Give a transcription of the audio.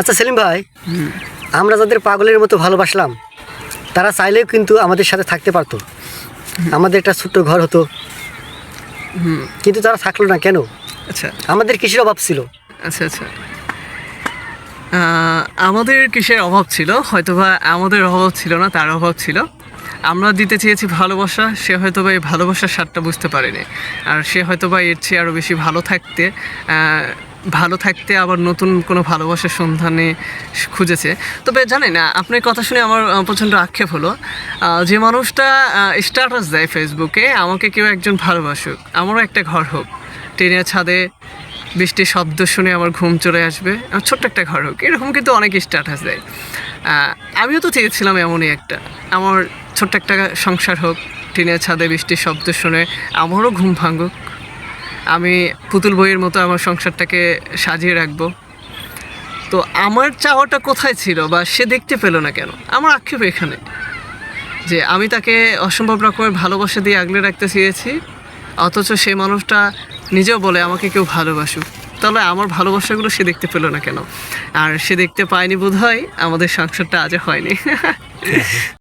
আচ্ছা সেলিম ভাই আমরা যাদের পাগলের মতো ভালোবাসলাম তারা চাইলেও কিন্তু আমাদের সাথে থাকতে পারতো। আমাদের একটা ছোট্ট ঘর হতো। কিন্তু তারা থাকল না কেন? আচ্ছা। আমাদের কিসের অভাব ছিল। আচ্ছা আচ্ছা। আমাদের কিসের অভাব ছিল হয়তোবা আমাদের অভাব ছিল না তার অভাব ছিল। আমরা দিতে চেয়েছি ভালোবাসা সে হয়তো বা এই ভালোবাসার স্বাদটা বুঝতে পারেনি। আর সে হয়তো বা এর চেয়ে আরও বেশি ভালো থাকতে ভালো থাকতে, আবার নতুন কোনো ভালোবাসার সন্ধানে খুঁজেছে। তবে জানেন আপনার কথা শুনে আমার প্রচণ্ড আক্ষেপ হলো। যে মানুষটা স্ট্যাটাস দেয় ফেসবুকে আমাকে কেউ একজন ভালোবাসুক, আমারও একটা ঘর হোক। টেনের ছাদে বৃষ্টির শব্দ শুনে আমার ঘুম চলে আসবে, আমার ছোট্ট একটা ঘর হোক, এরকম কিন্তু অনেক স্ট্যাটাস দেয়। আমিও তো চেয়েছিলাম এমনই একটা, আমার ছোট্ট একটা সংসার হোক টিনের ছাদে বৃষ্টির শব্দ শুনে আমারও ঘুম ভাঙুক। আমি পুতুল বইয়ের মতো আমার সংসারটাকে সাজিয়ে রাখব। তো আমার চাওয়াটা কোথায় ছিল বা সে দেখতে পেল না কেন? আমার আক্ষেপ এখানে। যে আমি তাকে অসম্ভব রকমের ভালোবাসা দিয়ে আগলে রাখতে চেয়েছি, অথচ সেই মানুষটা নিজেও বলে আমাকে কেউ ভালোবাসুক। তাহলে আমার ভালোবাসাগুলো সে দেখতে পেল না কেন? আর সে দেখতে পায়নি বোধ হয় আমাদের সংসারটা আজও হয়নি।